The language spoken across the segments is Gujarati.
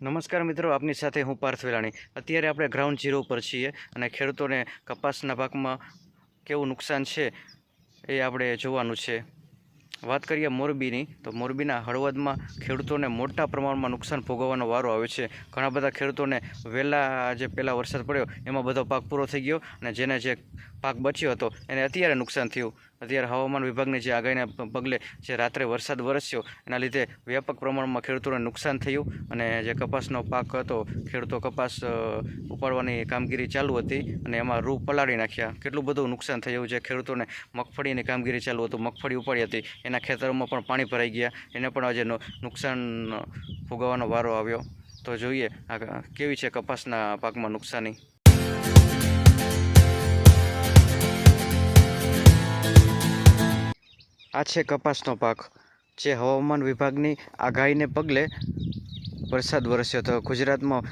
નમસ્કાર મિત્રો, આપની સાથે હું પાર્થ વેલાણી. અત્યારે આપણે ગ્રાઉન્ડ ઝીરો પર છીએ અને ખેડૂતોને કપાસના પાકમાં કેવું નુકસાન છે એ આપણે જોવાનું છે. વાત કરીએ મોરબીની, તો મોરબીના હળવદમાં ખેડૂતોને મોટા પ્રમાણમાં નુકસાન ભોગવવાનો વારો આવ્યો છે. ઘણા બધા ખેડૂતોને વહેલા જે પહેલાં વરસાદ પડ્યો, એમાં બધો પાક પૂરો થઈ ગયો અને જેને જે પાક બચ્યો હતો, એને અત્યારે નુકસાન થયું. અત્યારે હવામાન વિભાગની જે આગાહીના પગલે જે રાત્રે વરસાદ વરસ્યો, એના લીધે વ્યાપક પ્રમાણમાં ખેડૂતોને નુકસાન થયું અને જે કપાસનો પાક હતો, ખેડૂતો કપાસ ઉપાડવાની કામગીરી ચાલુ હતી અને એમાં રૂ પલાળી નાખ્યા. કેટલું બધું નુકસાન થયું જે ખેડૂતોને મગફળીની કામગીરી ચાલુ હતું. મગફળી ઉપાડી હતી. એના ખેતરોમાં પણ પાણી ભરાઈ ગયા. એને પણ આજે નુકસાન ભોગવવાનો વારો આવ્યો. તો જોઈએ, આ કેવી છે કપાસના પાકમાં નુકસાની? આ છે કપાસનો પાક, જે હવામાન વિભાગની આગાહીને પગલે વરસાદ વરસ્યો હતો. ગુજરાતમાં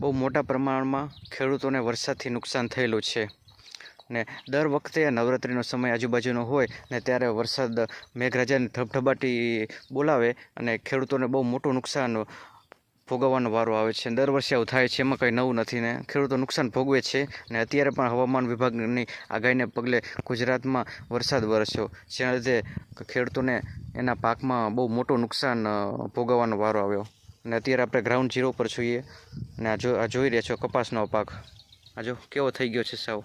બહુ મોટા પ્રમાણમાં ખેડૂતોને વરસાદથી નુકસાન થયેલું છે. ને દર વખતે નવરાત્રિનો સમય આજુબાજુનો હોય ને ત્યારે વરસાદ, મેઘરાજાની ધબધબાટી બોલાવે અને ખેડૂતોને બહુ મોટું નુકસાન ભોગવવાનો વારો આવે છે. દર વર્ષે આવું થાય છે, એમાં કંઈ નવું નથી ને. ખેડૂતો નુકસાન ભોગવે છે ને અત્યારે પણ હવામાન વિભાગની આગાહીને પગલે ગુજરાતમાં વરસાદ વરસ્યો. જેના લીધે ખેડૂતોને એના પાકમાં બહુ મોટું નુકસાન ભોગવવાનો વારો આવ્યો. અને અત્યારે આપણે ગ્રાઉન્ડ ઝીરો પર જોઈએ. અને આ જોઈ રહ્યા છો કપાસનો પાક. આ કેવો થઈ ગયો છે સાવ.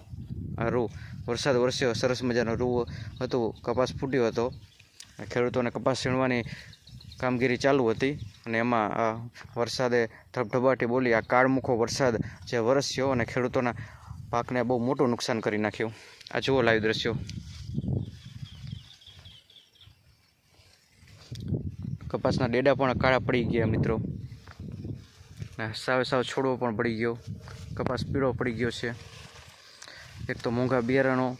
રૂ વરસાદ વરસ્યો, સરસ મજાનો રૂ હતું, કપાસ ફૂટ્યો હતો. ખેડૂતોને કપાસ સીણવાની કામગીરી ચાલુ હતી અને એમાં આ વરસાદે ધબધબાટી બોલી, આ કાળમુખો વરસાદ જે વરસ્યો અને ખેડૂતોના પાકને બહુ મોટું નુકસાન કરી નાખ્યું. આ જુઓ લાઈવ દ્રશ્યો. કપાસના ડેડા પણ કાળા પડી ગયા મિત્રો. સાવ સાવ છોડવો પણ પડી ગયો. કપાસ પીળો પડી ગયો છે. એક તો મોંઘા બિયારણો,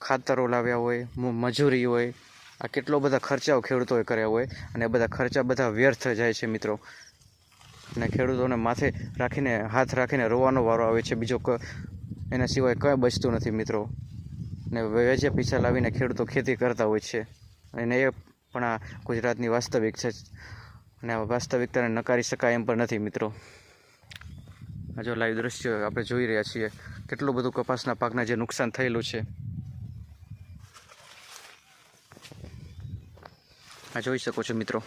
ખાતરો લાવ્યા હોય મજૂરી હોય, આ કેટલો બધા ખર્ચાઓ ખેડૂતોએ કર્યા હોય અને બધા ખર્ચા બધા વ્યર્થ જાય છે મિત્રો. અને ખેડૂતોને માથે રાખીને, હાથ રાખીને રોવાનો વારો આવે છે. બીજો એના સિવાય કંઈ બચતું નથી મિત્રો. ને વેજે પૈસા લાવીને ખેડૂતો ખેતી કરતા હોય છે. અને એ પણ આ ગુજરાતની વાસ્તવિક છે. અને આ વાસ્તવિકતાને નકારી શકાય એમ પણ નથી મિત્રો. આ જો લાઈવ દ્રશ્ય આપણે જોઈ રહ્યા છીએ. કેટલું બધું કપાસના પાકના જે નુકસાન થયેલું છે. આ જોઈ શકો છો મિત્રો.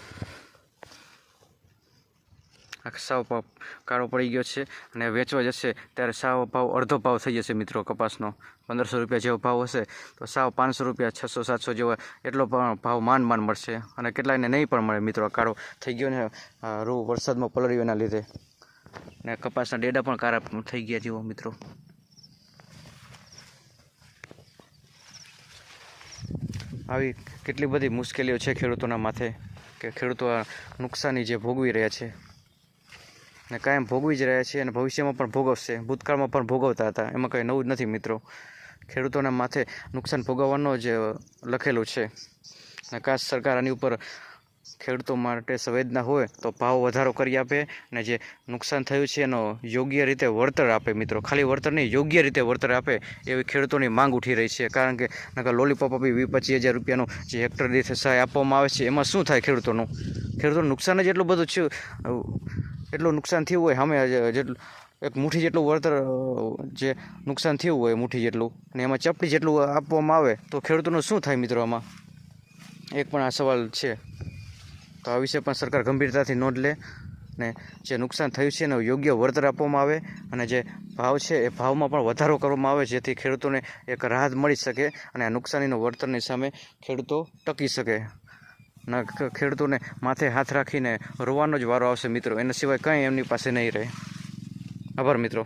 આ સાવ ભાવ કાળો પડી ગયો છે અને વેચવા જશે ત્યારે સાવ ભાવ, અડધો ભાવ થઈ જશે મિત્રો કપાસનો. પંદરસો રૂપિયા જેવો ભાવ હશે તો સાવ પાંચસો રૂપિયા, છસો, સાતસો જેવો એટલો પણ ભાવ માન માન મળશે. અને કેટલાયને નહીં પણ મળે મિત્રો કાળો થઈ ગયો ને રૂ વરસાદમાં પલળ્યો એના લીધે. ને કપાસના ડેડા પણ કારા થઈ ગયા જેવો મિત્રો. આવી કેટલી બધી મુશ્કેલીઓ છે ખેડૂતોના માથે, કે ખેડૂતો નુકસાની જે ભોગવી રહ્યા છે. ને કાયમ ભોગવી જ રહ્યા છે અને ભવિષ્યમાં પણ ભોગવશે, ભૂતકાળમાં પણ ભોગવતા હતા. એમાં કંઈ નવું જ નથી મિત્રો. ખેડૂતોના માથે નુકસાન ભોગવવાનો જ લખેલું છે. અને ખાસ સરકાર આની ઉપર ખેડૂતો માટે સંવેદના હોય તો ભાવ વધારો કરી આપે અને જે નુકસાન થયું છે એનો યોગ્ય રીતે વળતર આપે મિત્રો. ખાલી વળતર નહીં યોગ્ય રીતે વળતર આપે એવી ખેડૂતોની માંગ ઉઠી રહી છે. કારણ કે નકર લોલીપોપ આપી વીસ પચીસ હજાર રૂપિયાનું જે હેક્ટર દીઠ સહાય આપવામાં આવે છે, એમાં શું થાય ખેડૂતોનું? ખેડૂતોનું નુકસાન જ એટલું બધું છે એટલું નુકસાન થયું હોય, સામે જેટલું, એક મુઠ્ઠી જેટલું વળતર જે નુકસાન થયું હોય મુઠ્ઠી જેટલું અને એમાં ચપટી જેટલું આપવામાં આવે તો ખેડૂતોનું શું થાય મિત્રો આમાં? એક પણ આ સવાલ છે. તો આ વિશે પણ સરકાર ગંભીરતાથી નોંધ લે ને જે નુકસાન થયું છે એનો યોગ્ય વળતર આપવામાં આવે અને જે ભાવ છે એ ભાવમાં પણ વધારો કરવામાં આવે જેથી ખેડૂતોને એક રાહત મળી શકે અને આ નુકસાનીનો વળતરની સામે ખેડૂતો ટકી શકે. ના ખેડૂતોને માથે હાથ રાખીને રોવાનો જ વારો આવશે મિત્રો. એના સિવાય કંઈ એમની પાસે નહીં રહે. આભાર મિત્રો.